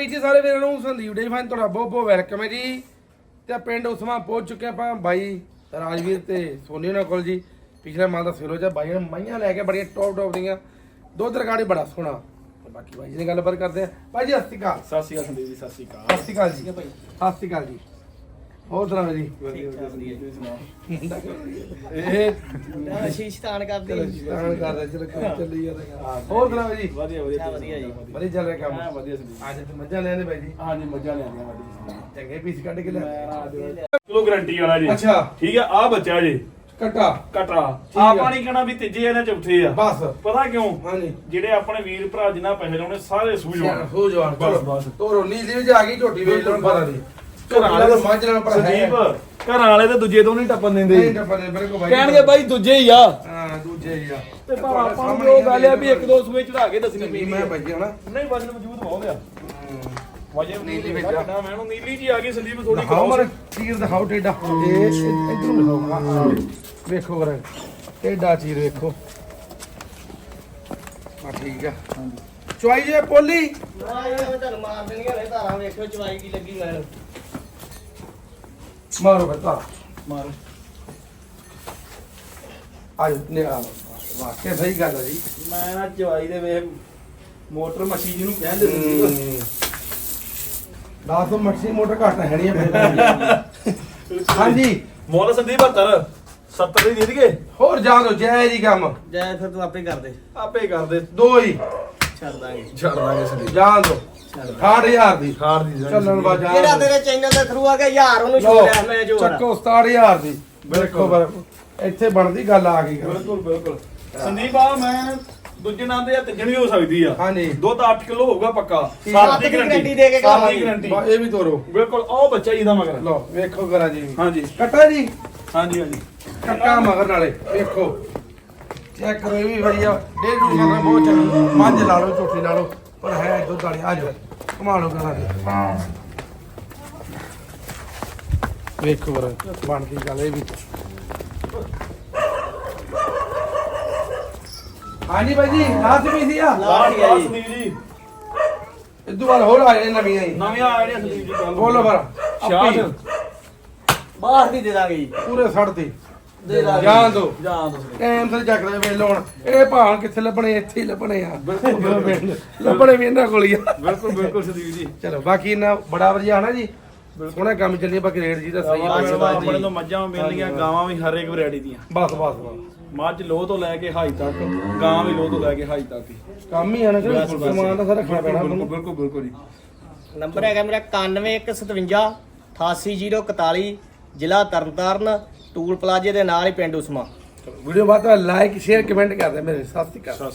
ਵੀਰ ਜੀ ਸਾਰੇ ਵੀਰਾਂ ਨੂੰ ਸੰਦੀਪ ਡੇ ਫਾਨ ਤੁਹਾਡਾ ਬਹੁਤ ਬਹੁਤ ਵੈਲਕਮ ਹੈ ਜੀ। ਤੇ ਪਿੰਡ ਉਸਮਾ ਪਹੁੰਚ ਚੁੱਕੇ ਆਪਾਂ ਬਾਈ ਰਾਜਵੀਰ ਤੇ ਸੋਨੀ ਉਹਨਾਂ ਕੋਲ ਜੀ। ਪਿਛਲੇ ਮਾਹ ਦਾ ਸਿਰੋਜਾ ਬਾਈ ਨੇ ਮਾਈਆਂ ਲੈ ਕੇ ਬੜੀਆਂ ਟੌਪ ਟੌਪ ਦੀਆਂ। ਦੁੱਧ ਹੀ ਬੜਾ ਸੋਹਣਾ। ਤੇ ਬਾਕੀ ਬਾਈ ਜੀ ਨਾਲ ਗੱਲਬਾਤ ਕਰਦੇ ਆ ਬਾਈ ਜੀ ਸਤਿ ਸ਼੍ਰੀ ਅਕਾਲ। ਸਤਿ ਸ਼੍ਰੀ ਅਕਾਲ ਸੰਦੀਪ ਜੀ ਸਤਿ ਸ਼੍ਰੀ ਅਕਾਲ। ਸਤਿ ਸ਼੍ਰੀ ਅਕਾਲ ਜੀ। ਸਤਿ ਸ਼੍ਰੀ ਅਕਾਲ ਜੀ। ਹੋਰ ਸੁਣਾਓ ਜੀ? ਵਧੀਆ ਵਧੀਆ ਸੰਦੀਪ ਤੁਸੀਂ ਸੁਣਾਓ ਇਹ ਆਸ਼ੀਸ਼ ਤਾਨ ਕਰਦੀ ਸਤਾਨ ਕਰਦਾ ਚਲੋ ਕੰਮ ਚੱਲੀ ਜਾਂਦਾ ਹੋਰ ਸੁਣਾਓ ਜੀ? ਵਧੀਆ ਵਧੀਆ ਵਧੀਆ ਜੀ। ਵਧੀਆ ਚੱਲ ਰਿਹਾ ਹਾਂ ਕੰਮ ਵਧੀਆ ਸੰਦੀਪ ਅੱਜ ਤੇ ਮੱਝਾਂ ਲੈਣੇ ਬਾਈ ਜੀ? ਹਾਂਜੀ ਮੱਝਾਂ ਲਿਆਂਦੀਆਂ ਵਧੀਆ ਚੰਗੇ ਪੀਸ ਕੱਢ ਕੇ ਲੈ ਕਿਲੋ ਗਰੰਟੀ ਵਾਲਾ ਜੀ। ਅੱਛਾ। ਠੀਕ ਹੈ ਆ ਬੱਚਾ ਜੀ। ਕਟਾ। ਕਟਰਾ ਆ। ਆਪਾਂ ਨਹੀਂ ਕਹਿਣਾ ਵੀ ਤੀਜੇ ਇਹਨੇ ਚੌਥੇ ਆ। ਬਸ। ਪਤਾ ਕਿਉਂ? ਹਾਂਜੀ। ਜਿਹੜੇ ਆਪਣੇ ਵੀਰ ਭਰਾ ਜਿਨ੍ਹਾਂ ਪੈਸੇ ਲਾਉਣੇ ਸਾਰੇ ਸੂਝਵਾਨ। ਹੋ ਜਵਾਨ ਬਸ, ਬਸ। ਤੋਰੋ ਨੀਲੀ ਵਿੱਚ ਆ ਗਈ ਝੋਟੀ ਵੇਚ ਲੈਣ ਪਤਾ ਨਹੀਂ ਘਰਾਂ ਵਾਲੇ ਮੱਝ ਨਾਲ ਪਰ ਹੈ। ਸੰਦੀਪ ਘਰਾਂ ਵਾਲੇ ਤੇ ਦੂਜੇ ਤੋਂ ਨਹੀਂ ਟੱਪਣ ਨਹੀਂ ਦਿੰਦੇ ਟੱਪਾ ਦੇ ਕੋ ਬਾਈ ਕਹਿਣਗੇ ਬਾਈ ਦੂਜੇ ਹੀ ਆ। ਹਾਂ ਦੂਜੇ ਹੀ ਆ। ਤੇ ਪਰ ਆਪਾਂ ਨੂੰ ਉਹ ਗੱਲ ਆ ਵੀ ਇੱਕ ਦੋ ਸੂਏ ਚੜਾ ਕੇ ਦੱਸਣੀ ਨਹੀਂ ਪੈਂਦੀ ਮੈਂ ਬੱਜਿਆ ਨਾ। ਨਹੀਂ ਵਜਨ ਮੌਜੂਦ ਬਹੁਤ ਆ। ਵਜਨ ਨੀਲੀ ਵਿੱਚ ਵਿੱਚ ਨਾ ਮੈਨੂੰ ਨੀਲੀ ਜੀ ਆ ਗਈ ਸੰਦੀਪ ਥੋੜੀ ਦਿਖਾਓ ਮਰ ਚੀਰ ਦਿਖਾਓ ਟੇਡਾ। ਇਹ ਇਧਰੋਂ ਦਿਖਾਓ। ਆਹ, ਆਹ, ਵੇਖੋ ਕਰ ਟੇਡਾ ਚੀਰ ਵੇਖੋ। ਆ ਠੀਕ ਆ। ਚੁਆਈ ਜੇ ਪੋਲੀ। ਨਾ ਇਹ ਮੈਂ ਤੁਹਾਨੂੰ ਮਾਰ ਦੇਣੀਆਂ ਨੇ ਧਾਰਾਂ ਵੇਖਿਓ ਚਵਾਈ ਕੀ ਲੱਗੀ ਮੈਨੂੰ ਮਾਰੋ ਬਤਾ ਮਾਰ। ਆਜੋ ਨੇ ਆ ਵਾਕਿਆ ਸਹੀ ਗੱਲ ਹੈ ਜੀ। ਮੈਂ ਨਾ ਚਵਾਈ ਦੇ ਵੇ ਮੋਟਰ ਮੱਛੀ ਜਿਹਨੂੰ ਕਹਿੰਦੇ ਸੰਦੀਪ ਦਾਸ ਮੱਛੀ ਮੋਟਰ ਘੱਟ ਹੈ ਨਹੀਂ ਆਪਣੇ ਹਾਂਜੀ। ਮੁੱਲ ਸੰਦੀਪ 72 70 ਦੀ ਦੇ ਦਈਏ। ਹੋਰ ਜਾਣ ਦੋ ਜੈ ਜੀ ਕੰਮ। ਜੈ ਫਿਰ ਤੂੰ ਆਪੇ ਕਰ ਦੇ। ਆਪੇ ਕਰਦੇ ਦੋ। ਹੀ। ਛੱਡ ਦਾਂਗੇ। ਛੱਡ ਦਾਂਗੇ ਸੰਦੀਪ। ਜਾਣ ਦੋ। 68000 ਦੀ। ਖਾਰ ਦੀ ਚੱਲਣ ਬਾ ਜਾਣ ਜਿਹੜਾ। ਤੇਰੇ ਚੈਨਲ ਦੇ ਥਰੂ ਆ ਗਿਆ ਯਾਰ ਉਹਨੂੰ ਲਓ, ਛੋੜਿਆ ਮੈਂ ਜੋ ਚੱਕੋ 67000 ਦੀ। ਬਿਲਕੁਲ। ਬਰ- ਇੱਥੇ ਬਣਦੀ ਗੱਲ ਆ ਗਈ। ਗੱਲ। ਬਿਲਕੁਲ ਬਿਲਕੁਲ। ਸੰਦੀਪ ਆ ਮੈਂ ਦੂਜੇ ਨਾਂ ਦੇ ਤਿੱਜਣ ਵੀ ਹੋ ਸਕਦੀ ਆ। ਹਾਂਜੀ। ਦੁੱਧ 8 ਕਿਲੋ ਹੋਊਗਾ ਪੱਕਾ। ਸਾਤ ਦੀ ਦੀ ਗਰੰਟੀ guarantee ਦੇ ਕੇ ਸਾਤ ਦੀ। ਗਰੰਟੀ ਬਾ ਇਹ ਵੀ ਤੋਰੋ। ਬਿਲਕੁਲ ਉਹ ਬੱਚਾ ਜੀ ਦਾ ਮਗਰ। ਲਓ ਵੇਖੋ ਕਰਾ ਜੀ। ਹਾਂਜੀ। ਕੱਟਾ ਜੀ। ਹਾਂਜੀ ਹਾਂਜੀ। ਕੱਟਾ ਮਗਰ ਨਾਲੇ ਵੇਖੋ। ਚੈੱਕ ਕਰੋ ਇਹ ਵੀ ਵਧੀਆ। ਡੇਢ ਦੂ ਸਾਲ ਬਹੁਤ ਚੰਗੀ। ਮੱਝ ਲਾ ਲਓ ਝੋਟੀ ਲਾ ਲਓ। ਪਰ ਹੈ ਦੁੱਧ ਵਾਲੀ ਆ ਜਾਓ। ਕਮਾ ਲਓ ਕਰਾ ਦੇ ਵੇਖੋ ਬਰ ਬਣਦੀ ਗੱਲ ਇਹ ਵੀ। ਹਾਂਜੀ ਭਾਈ ਜੀ ਲਾਸਟ ਵੀ ਸੀ ਆ? ਲਾਸਟ ਹੀ ਆ ਜੀ। ਇਦੋਂ ਬਾਅਦ ਹੋਰ ਆ ਜਾਣੇ ਨਵੀਆਂ ਹੀ ਨਵੀਆਂ ਆ ਜੀ। ਬੋਲੋ ਫਿਰ। ਸ਼ਾਹ ਆਪੀ ਬਾਹਰ ਦੀ ਦੇ ਦਾਂਗੇ ਜੀ। ਪੂਰੇ ਸੜਦੇ ਦੇ ਦਾਂਗੇ ਜਾਣ ਦੋ। ਜਾਂ ਤੁਸੀਂ ਟਾਈਮ ਸਿਰ ਚੱਕਦੇ ਵੇਲੇ ਹੁਣ। ਇਹ ਭਾਣ ਕਿੱਥੇ ਲੱਭਣੇ ਇੱਥੇ ਹੀ ਲੱਭਣੇ ਆ। ਲੱਭਣੇ ਵੀ ਇਹਨਾਂ ਕੋਲ ਹੀ ਆ। ਬਿਲਕੁਲ ਬਿਲਕੁਲ ਸੰਦੀਪ ਜੀ। ਚਲੋ ਬਾਕੀ ਇਹਨਾਂ ਬੜਾ ਵਧੀਆ ਹਨਾ ਜੀ। ਸੋਹਣਾ ਕੰਮ ਚੱਲੀ ਬਾਕੀ ਰੇਟ ਜੀ ਦਾ ਸਹੀ ਆ। ਬਸ ਆਪਣੇ ਤੋਂ ਮੱਝਾਂ ਮਿਲਣਗੀਆਂ ਗਾਵਾਂ ਵੀ ਹਰ ਇੱਕ ਵੈਰਾਈਟੀ ਦੀਆਂ। ਬਸ ਬਸ ਬਸ। ਮੱਝ ਲੋਹ ਤੋਂ ਲੈ ਕੇ ਹਾਈ ਤੱਕ ਗਾਂ ਵੀ ਲੋਹ ਤੋਂ ਲੈ ਕੇ ਹਾਈ ਤੱਕ ਹੀ। ਕੰਮ ਹੀ ਆ ਨਾ ਕਿ ਬਸ, ਬਸ। ਸਮਾਨ ਤਾਂ ਸਾਰਾ ਰੱਖਣਾ ਪੈਣਾ ਬਿਲਕੁਲ ਤੁਹਾਨੂੰ। ਬਿਲਕੁਲ ਬਿਲਕੁਲ ਜੀ। ਨੰਬਰ ਹੈਗਾ ਮੇਰਾ 9157 88041 ਜ਼ਿਲ੍ਹਾ ਤਰਨਤਾਰਨ ਟੂਲ ਪਲਾਜ਼ੇ ਦੇ ਨਾਲ ਹੀ ਪਿੰਡ ਉਸਮਾ। ਵੀਡੀਓ ਬਾਤ ਲਾਈਕ ਸ਼ੇਅਰ ਕਮੈਂਟ ਕਰਦੇ ਮੇਰੇ। ਸਤਿ ਸ਼੍ਰੀ ਅਕਾਲ। ਸਤਿ